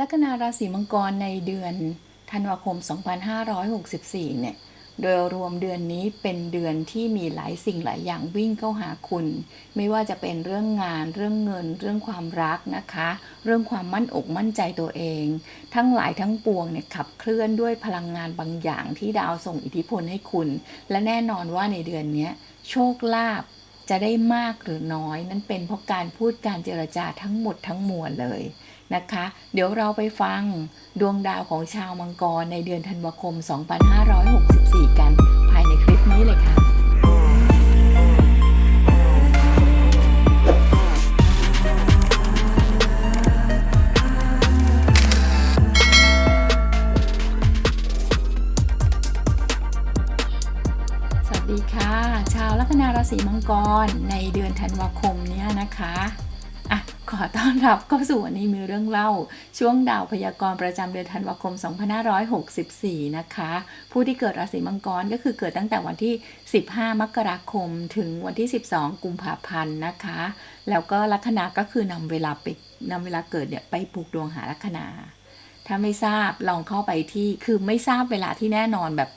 ลัคนาราศีมังกรในเดือนธันวาคม 2564 เนี่ย โดยรวมเดือนนี้เป็นเดือนที่มีหลายสิ่งหลายอย่างวิ่งเข้าหาคุณ ไม่ว่าจะเป็นเรื่องงาน เรื่องเงิน เรื่องความรักนะคะ เรื่องความมั่นอกมั่นใจตัวเอง ทั้งหลายทั้งปวงเนี่ยขับเคลื่อนด้วยพลังงานบางอย่างที่ดาวส่งอิทธิพลให้คุณ และแน่นอนว่าในเดือนนี้โชคลาภ จะได้มากหรือน้อย นั้นเป็นเพราะการพูดการเจรจาทั้งหมดทั้งมวลเลยนะคะ เดี๋ยวเราไปฟังดวงดาวของชาวมังกรในเดือนธันวาคม 2564 กันภายในคลิปนี้เลยค่ะ ราศีมังกรในเดือนธันวาคมเนี้ยนะคะอะขอต้อนรับเข้าสู่วันนี้มีเรื่องเล่า ช่วงดาวพยากรณ์ประจำเดือนธันวาคม 2564 นะคะ ผู้ที่เกิดราศีมังกรก็คือเกิดตั้งแต่วันที่ 15 มกราคม ถึงวันที่ 12 กุมภาพันธ์นะคะ แล้วก็ลัคนาก็คือนำเวลาไปนำเวลาเกิดเนี่ยไปปลูกดวงหาลัคนาถ้าไม่ทราบลองเข้าไปที่คือไม่ทราบเวลาที่แน่นอนแบบ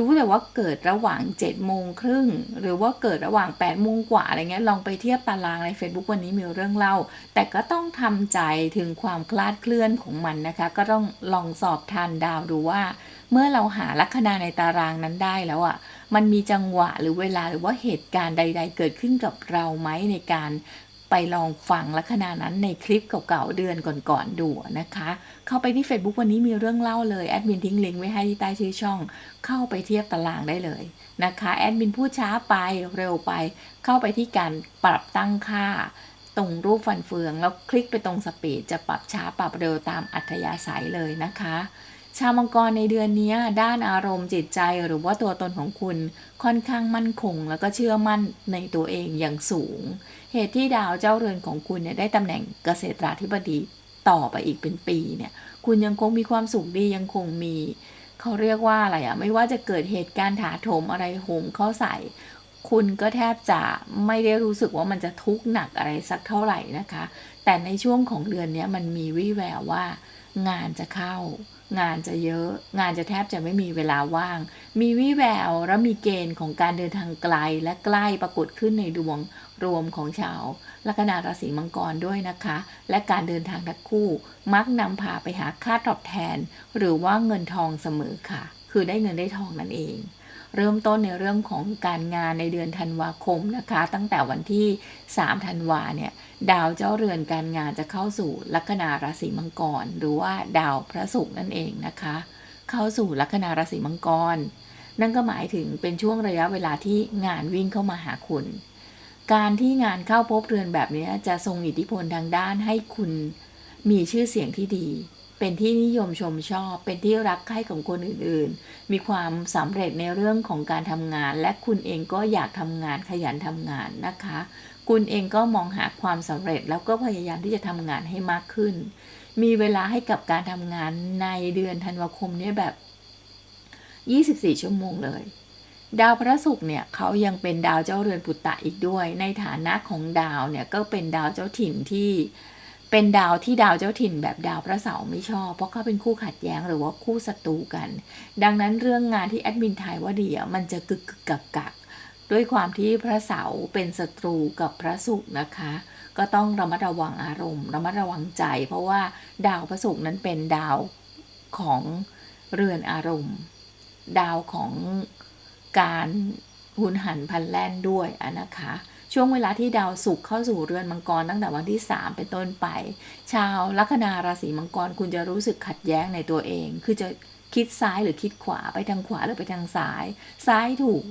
รู้แต่ว่าเกิดระหว่าง7จ็ดโมงครึ่งหรือว่าเกิดระหว่าง8ปดโมงกว่าอะไรเงี้ยลองไปเทียบตารางใน Facebook วันนี้มีเรื่องเล่า แต่ก็ต้องทำใจถึงความคลาดเคลื่อนของมันนะคะ ก็ต้องลองสอบทานดาวดูว่า เมื่อเราหาลัคนาในตารางนั้นได้แล้วอะ่ะมันมีจังหวะหรือเวลาหรือว่าเหตุการณ์ใด ๆ เกิดขึ้นกับเราไหมในการ ไปลองฟังลัคนานั้นในคลิปเก่าๆเดือนก่อนๆดูนะคะ เข้าไปที่ Facebook วันนี้มีเรื่องเล่าเลยแอดมินทิ้งลิงก์ไว้ให้ที่ใต้ชื่อช่อง เข้าไปเทียบตารางได้เลยนะคะแอดมินพูดช้าไปเร็วไป เข้าไปที่การปรับตั้งค่า ตรงรูปฟันเฟือง แล้วคลิกไปตรงสปีดจะปรับช้าปรับเร็วตามอัธยาศัยเลยนะคะ ชาวมังกรในเดือนนี้ด้านอารมณ์จิตใจหรือว่าตัวตนของคุณค่อนข้างมั่นคง แล้วก็เชื่อมั่นในตัวเองอย่างสูง เหตุที่ดาวเจ้าเรือนของคุณเนี่ยได้ตำแหน่งเกษตราธิบดีต่อไปอีกเป็นปีเนี่ยคุณยังคงมีความสุขดียังคงมี เขาเรียกว่าอะไรอะไม่ว่าจะเกิดเหตุการณ์ถาโถมอะไรโหมเข้าใส่ คุณก็แทบจะไม่ได้รู้สึกว่ามันจะทุกข์หนักอะไรสักเท่าไหร่นะคะ แต่ในช่วงของเดือนนี้มันมีวี่แววว่างานจะเข้า งานจะเยอะ งานจะแทบจะไม่มีเวลาว่าง มีวี่แววและมีเกณฑ์ของการเดินทางไกลและใกล้ปรากฏขึ้นในดวงรวมของชาวลัคนาราศีมังกรด้วยนะคะ และการเดินทางทั้งคู่ มักนำพาไปหาค่าตอบแทน หรือว่าเงินทองเสมอค่ะ คือได้เงินได้ทองนั่นเอง เริ่มต้นในเรื่องของการงานในเดือนธันวาคมนะคะ ตั้งแต่วันที่ 3 ธันวาเนี่ยดาวเจ้าเรือนการงานจะเข้าสู่ลัคนาราศีมังกร หรือว่าดาวพระศุกร์นั่นเองนะคะ เข้าสู่ลัคนาราศีมังกร นั่นก็หมายถึงเป็นช่วงระยะเวลาที่งานวิ่งเข้ามาหาคุณ การที่งานเข้าพบเรือนแบบนี้จะทรงอิทธิพลทางด้านให้คุณมีชื่อเสียงที่ดี เป็นที่นิยมชมชอบ เป็นที่รักใคร่ของคนอื่นๆ มีความสำเร็จในเรื่องของการทำงาน และคุณเองก็อยากทำงานขยันทำงานนะคะ คุณเองก็มองหาความสำเร็จแล้วก็พยายามที่จะทำงานให้มากขึ้น มีเวลาให้กับการทำงานในเดือนธันวาคมเนี่ยแบบ 24 ชั่วโมงเลย ดาวพระศุกร์เนี่ยเขายังเป็นดาวเจ้าเรือนปุตตะอีกด้วย ในฐานะของดาวเนี่ยก็เป็นดาวเจ้าถิ่นที่ เป็นดาวที่ดาวเจ้าถิ่นแบบดาวพระเสาร์ไม่ชอบ เพราะเขาเป็นคู่ขัดแย้งหรือว่าคู่ศัตรูกัน ดังนั้นเรื่องงานที่แอดมินทายว่าดีอะมันจะกึกกึกกักกักด้วยความที่พระเสาร์เป็นศัตรูกับพระศุกร์นะคะ ก็ต้องระมัดระวังอารมณ์ ระมัดระวังใจ เพราะว่าดาวพระศุกร์นั้นเป็นดาวของเรือนอารมณ์ ดาวของการหุนหันพลันแล่นด้วยนะคะ ช่วงเวลาที่ดาวศุกร์เข้าสู่เรือนมังกรตั้งแต่วันที่ 3 เป็นต้นไป ชาวลัคนาราศีมังกรคุณจะรู้สึกขัดแย้งในตัวเอง คือจะคิดซ้ายหรือคิดขวาไปทางขวาหรือไปทางซ้าย ซ้ายถูก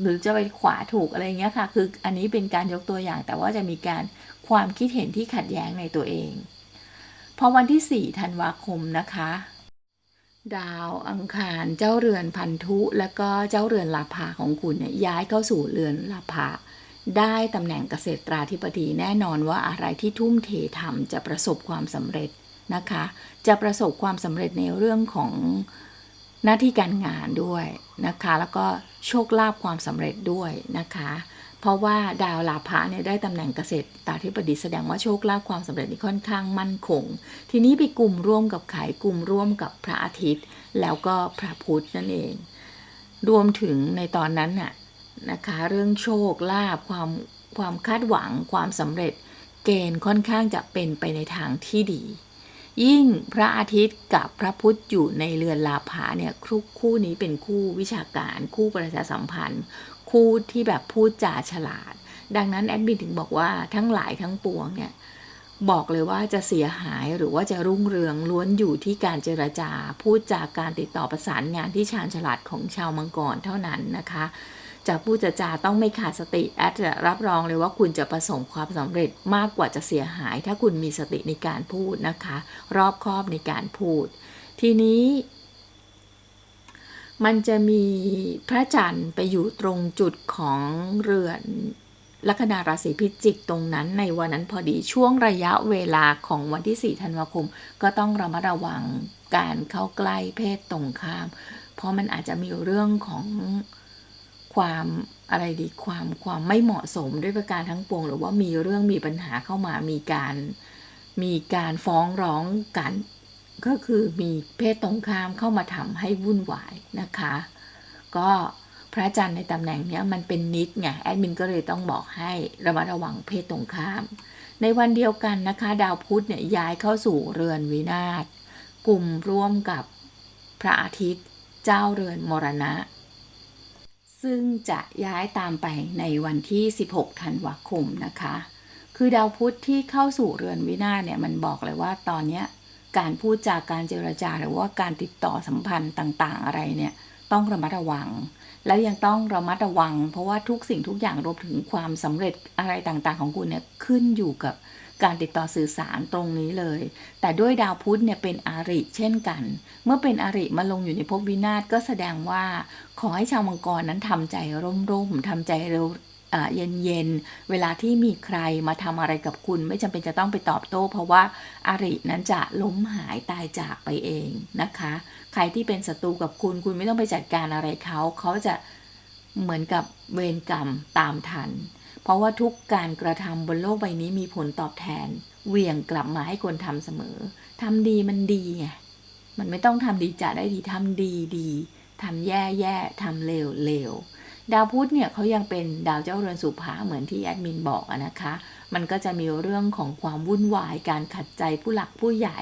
หรือจะไปขวาถูกอะไรเงี้ยค่ะ คืออันนี้เป็นการยกตัวอย่าง แต่ว่าจะมีการความคิดเห็นที่ขัดแย้งในตัวเอง พอวันที่4ธันวาคมนะคะดาวอังคารเจ้าเรือนพันธุ และก็เจ้าเรือนลาภาของคุณเนี่ยย้ายเข้าสู่เรือนลาภา ได้ตำแหน่งเกษตราธิบดีแน่นอนว่าอะไรที่ทุ่มเททำจะประสบความสำเร็จนะคะ จะประสบความสำเร็จในเรื่องของหน้าที่การงานด้วยนะคะ แล้วก็โชคลาภความสำเร็จด้วยนะคะ เพราะว่าดาวลาภะเนี่ยได้ตำแหน่งเกษตรตาธิบดีแสดงว่าโชคลาภความสำเร็จนี่ค่อนข้างมั่นคง ทีนี้ไปกลุ่มร่วมกับขายกลุ่มร่วมกับพระอาทิตย์ แล้วก็พระพุธนั่นเอง รวมถึงในตอนนั้นน่ะ นะคะ เรื่องโชคลาภความความคาดหวังความสำเร็จเกณฑ์ค่อนข้างจะเป็นไปในทางที่ดี ยิ่งพระอาทิตย์กับพระพุธอยู่ในเรือนลาภะเนี่ยคู่คู่นี้เป็นคู่วิชาการคู่ประชาสัมพันธ์ คู่ที่แบบพูดจาฉลาด ดังนั้นแอดมินถึงบอกว่าทั้งหลายทั้งปวงเนี่ยบอกเลยว่าจะเสียหายหรือว่าจะรุ่งเรืองล้วนอยู่ที่การเจรจา พูดจากการติดต่อประสานงานที่ชาญฉลาดของชาวมังกรเท่านั้นนะคะ จะพูดจะจาต้องไม่ขาดสติแอดจะรับรองเลยว่าคุณจะประสบความสำเร็จมากกว่าจะเสียหาย ถ้าคุณมีสติในการพูดนะคะ รอบคอบในการพูด ทีนี้ มันจะมีพระจันทร์ไปอยู่ตรงจุดของเรือนลัคนาราศีพิจิกตรงนั้นในวันนั้นพอดีช่วงระยะเวลาของวันที่ 4 ธันวาคม ก็ต้องระมัดระวังการเข้าใกล้เพศตรงข้าม เพราะมันอาจจะมีเรื่องของ ความอะไรดีความความไม่เหมาะสมด้วยประการทั้งปวง หรือว่ามีเรื่องมีปัญหาเข้ามามีการมีการฟ้องร้องกัน ก็คือมีเพศตรงข้ามเข้ามาทำให้วุ่นวายนะคะ ก็พระจันทร์ในตำแหน่งเนี้ยมันเป็นนิดไงแอดมินก็เลยต้องบอกให้ระมัดระวังเพศตรงข้าม ในวันเดียวกันนะคะ ดาวพุธเนี่ยย้ายเข้าสู่เรือนวินาศกลุ่มร่วมกับพระอาทิตย์ เจ้าเรือนมรณะ ซึ่งจะย้ายตามไปในวันที่ 16 ธันวาคมนะคะ คือดาวพุธที่เข้าสู่เรือนวินาศเนี่ยมันบอกเลยว่าตอนนี้การพูดจากการเจรจาหรือว่าการติดต่อสัมพันธ์ต่างๆ อะไรเนี่ยต้องระมัดระวัง แล้วยังต้องระมัดระวัง เพราะว่าทุกสิ่งทุกอย่างรวมถึงความสำเร็จอะไรต่างๆ ของคุณเนี่ยขึ้นอยู่กับ การติดต่อสื่อสารตรงนี้เลย แต่ด้วยดาวพุธเนี่ยเป็นอาริเช่นกัน เมื่อเป็นอาริมาลงอยู่ในภพวินาศก็แสดงว่า ขอให้ชาวมังกรนั้นทำใจร่มๆทำใจเร็วเย็นๆ เวลาที่มีใครมาทำอะไรกับคุณ ไม่จำเป็นจะต้องไปตอบโต้ เพราะว่าอารินั้นจะล้มหายตายจากไปเองนะคะ ใครที่เป็นศัตรูกับคุณคุณไม่ต้องไปจัดการอะไรเขา เขาจะเหมือนกับเวรกรรมตามทัน เพราะว่าทุกการกระทำบนโลกใบนี้มีผลตอบแทนเวี่ยงกลับมาให้คนทำเสมอทำดีมันดีไงมันไม่ต้องทำดีจะได้ดีทำดีดีทำแย่แย่ทำเลวเลวดาวพุธเนี่ยเขายังเป็นดาวเจ้าเรือนสุภาเหมือนที่แอดมินบอกนะคะ มันก็จะมีเรื่องของความวุ่นวายการขัดใจผู้หลักผู้ใหญ่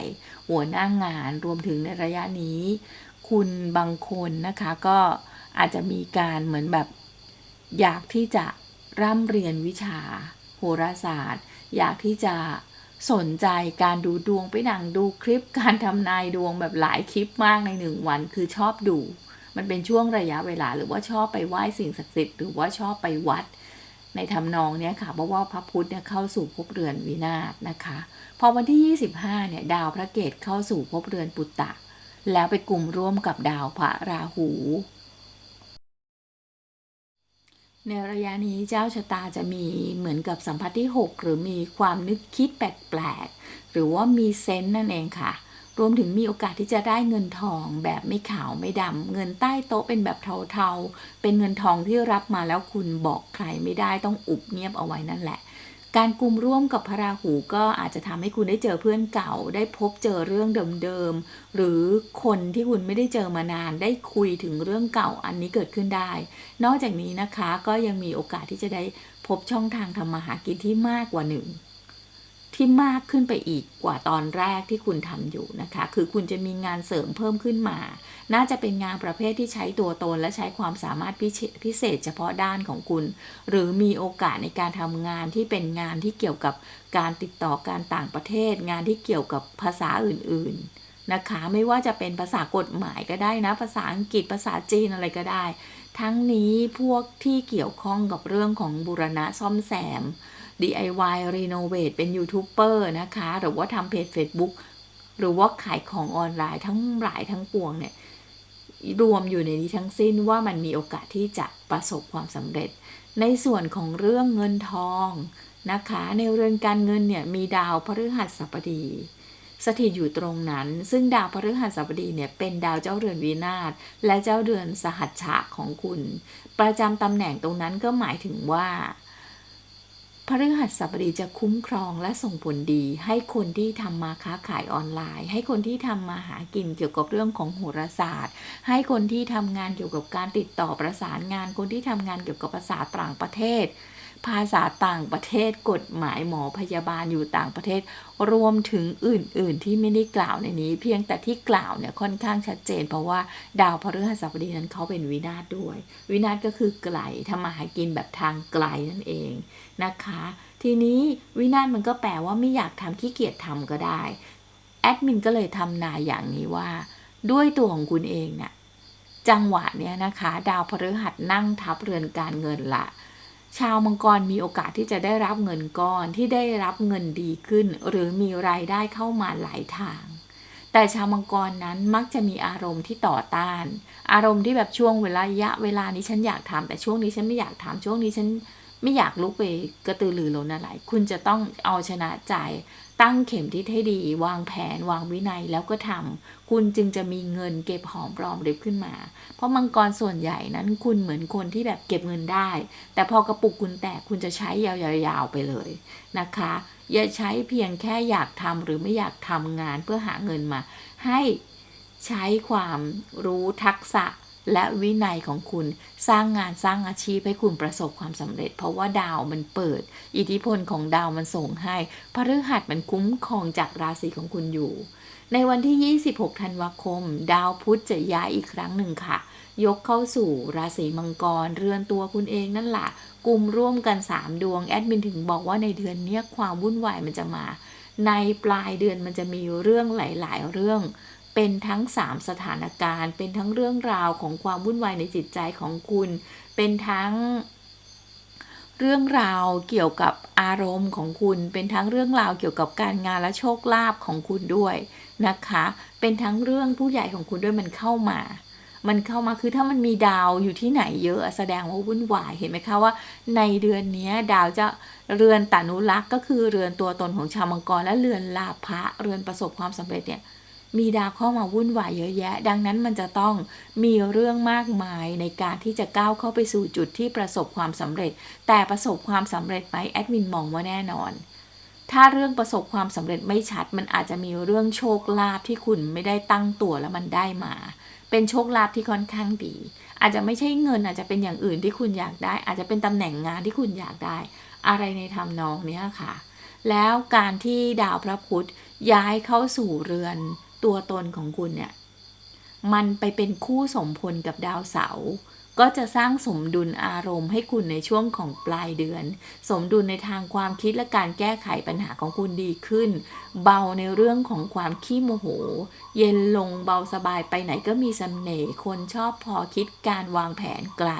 หัวหน้างงานรวมถึงในระยะนี้ คุณบางคนนะคะก็อาจจะมีการเหมือนแบบอยากที่จะ ร่ำเรียนวิชา โหราศาสตร์ อยากที่จะสนใจการดูดวงไปหนังดูคลิปการทำนายดวงแบบหลายคลิปมากในหนึ่งวัน คือชอบดู มันเป็นช่วงระยะเวลาหรือว่าชอบไปไหว้สิ่งศักดิ์สิทธิ์หรือว่าชอบไปวัด ในทำนองเนี้ยค่ะเพราะว่าพระพุธเนี่ยเข้าสู่ภพเรือนวินาศนะคะ พอวันที่ 25เนี่ยดาวพระเกตเข้าสู่ภพเรือนปุตตะ แล้วไปกลุ่มร่วมกับดาวพระราหู ในระยะนี้เจ้าชะตาจะมีเหมือนกับสัมผัสที่ 6 หรือมีความนึกคิดแปลกๆ หรือว่ามีเซนต์นั่นเองค่ะ รวมถึงมีโอกาสที่จะได้เงินทองแบบไม่ขาวไม่ดำเงินใต้โต๊ะเป็นแบบเทาๆ เป็นเงินทองที่รับมาแล้วคุณบอกใครไม่ได้ต้องอุบเงียบเอาไว้นั่นแหละ การกลุ่มร่วมกับพระราหูก็อาจจะทำให้คุณได้เจอเพื่อนเก่า ได้พบเจอเรื่องเดิมๆ หรือคนที่คุณไม่ได้เจอมานาน ได้คุยถึงเรื่องเก่าอันนี้เกิดขึ้นได้ นอกจากนี้นะคะก็ยังมีโอกาสที่จะได้พบช่องทางทำมาหากินที่มากกว่าหนึ่ง ที่มากขึ้นไปอีกกว่าตอนแรกที่คุณทำอยู่นะคะ คือคุณจะมีงานเสริมเพิ่มขึ้นมา น่าจะเป็นงานประเภทที่ใช้ตัวตนและใช้ความสามารถพิเศษเฉพาะด้านของคุณ หรือมีโอกาสในการทำงานที่เป็นงานที่เกี่ยวกับการติดต่อการต่างประเทศ งานที่เกี่ยวกับภาษาอื่นๆนะคะ ไม่ว่าจะเป็นภาษากฎหมายก็ได้นะ ภาษาอังกฤษภาษาจีนอะไรก็ได้ ทั้งนี้พวกที่เกี่ยวข้องกับเรื่องของบูรณะซ่อมแซม DIY Renovate เป็นยูทูบเบอร์นะคะ หรือว่าทำเพจ Facebook หรือว่าขายของออนไลน์ทั้งหลายทั้งปวงเนี่ยรวมอยู่ในนี้ทั้งสิ้นว่ามันมีโอกาสที่จะประสบความสำเร็จ ในส่วนของเรื่องเงินทองนะคะ ในเรือนการเงินเนี่ยมีดาวพฤหัสบดี สถิตอยู่ตรงนั้น ซึ่งดาวพฤหัสบดีเนี่ยเป็นดาวเจ้าเรือนวินาศและเจ้าเดือนสหัชชะของคุณ ประจำตำแหน่งตรงนั้นก็หมายถึงว่า พฤหัสบดีจะคุ้มครองและส่งผลดี ให้คนที่ทำมาค้าขายออนไลน์ ให้คนที่ทำมาหากินเกี่ยวกับเรื่องของโหราศาสตร์ ให้คนที่ทำงานเกี่ยวกับการติดต่อประสานงาน คนที่ทำงานเกี่ยวกับภาษาต่างประเทศ ภาษาต่างประเทศกฎหมายหมอพยาบาลอยู่ต่างประเทศ รวมถึงอื่น ๆ ที่ไม่ได้กล่าวในนี้ เพียงแต่ที่กล่าวเนี่ยค่อนข้างชัดเจน เพราะว่าดาวพฤหัสบดีนั้นเขาเป็นวินาศด้วย วินาศก็คือไกลทำมาหากินแบบทางไกลนั่นเองนะคะ ทีนี้วินาศมันก็แปลว่าไม่อยากทำขี้เกียจทำก็ได้แอดมินก็เลยทำนายอย่างนี้ว่า ด้วยตัวของคุณเองเนี่ยจังหวะเนี้ยนะคะ ดาวพฤหัสนั่งทับเรือนการเงินละ ชาวมังกรมีโอกาสที่จะได้รับเงินก้อนที่ได้รับเงินดีขึ้น หรือมีรายได้เข้ามาหลายทาง แต่ชาวมังกรนั้นมักจะมีอารมณ์ที่ต่อต้าน อารมณ์ที่แบบช่วงเวลายะ เวลานี้ฉันอยากทำแต่ช่วงนี้ฉันไม่อยากทำช่วงนี้ฉันไม่อยากลุกไปกระตือรือร้นอะไร คุณจะต้องเอาชนะใจ ตั้งเข็มทิศให้ดี วางแผนวางวินัยแล้วก็ทำคุณจึงจะมีเงินเก็บหอมรอมริบขึ้นมา เพราะมังกรส่วนใหญ่นั้นคุณเหมือนคนที่แบบเก็บเงินได้ แต่พอกระปุกคุณแตกคุณจะใช้ยาวๆไปเลยนะคะ อย่าใช้เพียงแค่อยากทำหรือไม่อยากทำงานเพื่อหาเงินมา ให้ใช้ความรู้ทักษะ และวินัยของคุณสร้างงานสร้างอาชีพให้คุณประสบความสำเร็จ เพราะว่าดาวมันเปิด อิทธิพลของดาวมันส่งให้พฤหัสมันคุ้มครองจากราศีของคุณอยู่ ในวันที่ 26 ธันวาคม ดาวพุธจะย้ายอีกครั้งหนึ่งค่ะ ยกเข้าสู่ราศีมังกร เรือนตัวคุณเองนั่นแหละกลุ่มร่วมกัน 3 ดวงแอดมินถึงบอกว่าในเดือนนี้ความวุ่นวายมันจะมา ในปลายเดือนมันจะมีเรื่องหลาย ๆ เรื่อง เป็นทั้ง 3 สถานการณ์ เป็นทั้งเรื่องราวของความวุ่นวายในจิตใจของคุณ เป็นทั้งเรื่องราวเกี่ยวกับอารมณ์ของคุณ เป็นทั้งเรื่องราวเกี่ยวกับการงานและโชคลาภของคุณด้วยนะคะ เป็นทั้งเรื่องผู้ใหญ่ของคุณด้วยมันเข้ามา มันเข้ามาคือถ้ามันมีดาวอยู่ที่ไหนเยอะแสดงว่าวุ่นวายเห็นไหมคะว่า ในเดือนนี้ดาวจะเรือนตานุรักษ์ก็คือเรือนตัวตนของชาวมังกรและเรือนลาภะเรือนประสบความสำเร็จเนี่ย มีดาวเข้ามาวุ่นวายเยอะแยะ ดังนั้นมันจะต้องมีเรื่องมากมายในการที่จะก้าวเข้าไปสู่จุดที่ประสบความสำเร็จ แต่ประสบความสำเร็จไหมแอดมินมองว่าแน่นอน ถ้าเรื่องประสบความสำเร็จไม่ชัด มันอาจจะมีเรื่องโชคลาภที่คุณไม่ได้ตั้งตัวแล้วมันได้มา เป็นโชคลาภที่ค่อนข้างดี อาจจะไม่ใช่เงินอาจจะเป็นอย่างอื่นที่คุณอยากได้ อาจจะเป็นตำแหน่งงานที่คุณอยากได้ อะไรในทำนองนี้ค่ะ แล้วการที่ดาวพระพุธย้ายเข้าสู่เรือน ตัวตนของคุณเนี่ย มันไปเป็นคู่สมพลกับดาวเสาร์ก็จะสร้างสมดุลอารมณ์ให้คุณในช่วงของปลายเดือน สมดุลในทางความคิดและการแก้ไขปัญหาของคุณดีขึ้น เบาในเรื่องของความขี้โมโห เย็นลงเบาสบายไปไหนก็มีสเสน่ห์คนชอบพอคิดการวางแผนไกล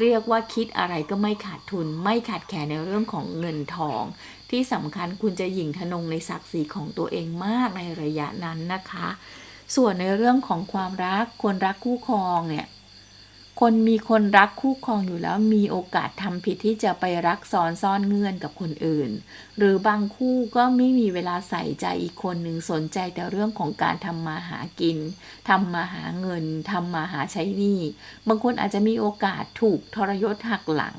เรียกว่าคิดอะไรก็ไม่ขาดทุนไม่ขาดแคลนในเรื่องของเงินทอง ที่สำคัญคุณจะหยิ่งทะนงในศักดิ์ศรีของตัวเองมากในระยะนั้นนะคะ ส่วนในเรื่องของความรักคนรักคู่ครองเนี่ยคนมีคนรักคู่ครองอยู่แล้วมีโอกาสทำผิดที่จะไปรักซ้อนซ่อนเงื่อนกับคนอื่น หรือบางคู่ก็ไม่มีเวลาใส่ใจอีกคนหนึ่งสนใจแต่เรื่องของการทำมาหากินทำมาหาเงินทำมาหาใช้หนี้ บางคนอาจจะมีโอกาสถูกทรยศหักหลัง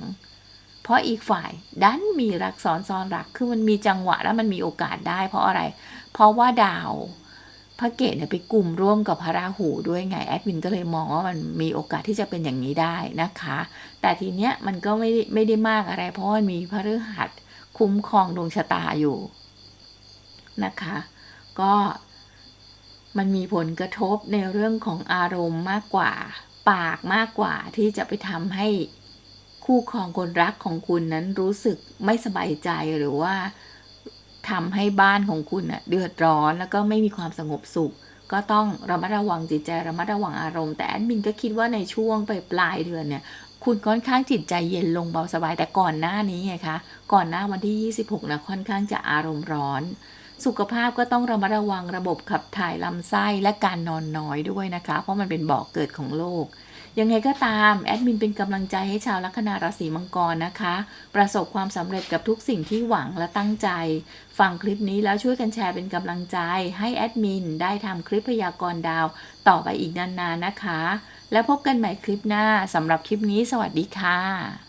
เพราะอีกฝ่ายดันมีรักซ้อนซ้อนรัก คือมันมีจังหวะแล้วมันมีโอกาสได้ เพราะอะไร เพราะว่าดาวพระเกตเนี่ยไปกลุ่มร่วมกับพระราหูด้วยไงแอดมินก็เลยมองว่ามันมีโอกาสที่จะเป็นอย่างนี้ได้นะคะ แต่ทีเนี้ยมันก็ไม่ได้ไม่ได้มากอะไร เพราะมันมีพระฤหัสคุ้มครองดวงชะตาอยู่นะคะ ก็มันมีผลกระทบในเรื่องของอารมณ์มากกว่า ปากมากกว่าที่จะไปทำให้ คู่ครองคนรักของคุณนั้นรู้สึกไม่สบายใจหรือว่าทำให้บ้านของคุณน่ะเดือดร้อนแล้วก็ไม่มีความสงบสุข ก็ต้องระมัดระวังจิตใจระมัดระวังอารมณ์แต่แอดมินก็คิดว่าในช่วงไปปลายเดือนเนี่ยคุณค่อนข้างจิตใจเย็นลงเบาสบายแต่ก่อนหน้านี้ไงคะก่อนหน้าวันที่ 26นะค่อนข้างจะอารมณ์ร้อน สุขภาพก็ต้องระมัดระวังระบบขับถ่ายลำไส้และการนอนน้อยด้วยนะคะ เพราะมันเป็นบ่อกเกิดของโรค ยังไงก็ตามแอดมินเป็นกำลังใจให้ชาวลัคนาราศีมังกรนะคะ ประสบความสำเร็จกับทุกสิ่งที่หวังและตั้งใจ ฟังคลิปนี้แล้วช่วยกันแชร์เป็นกำลังใจ ให้แอดมินได้ทำคลิปพยากรณ์ดาว ต่อไปอีกนานๆนะคะ แล้วพบกันใหม่คลิปหน้าสำหรับคลิปนี้ สวัสดีค่ะ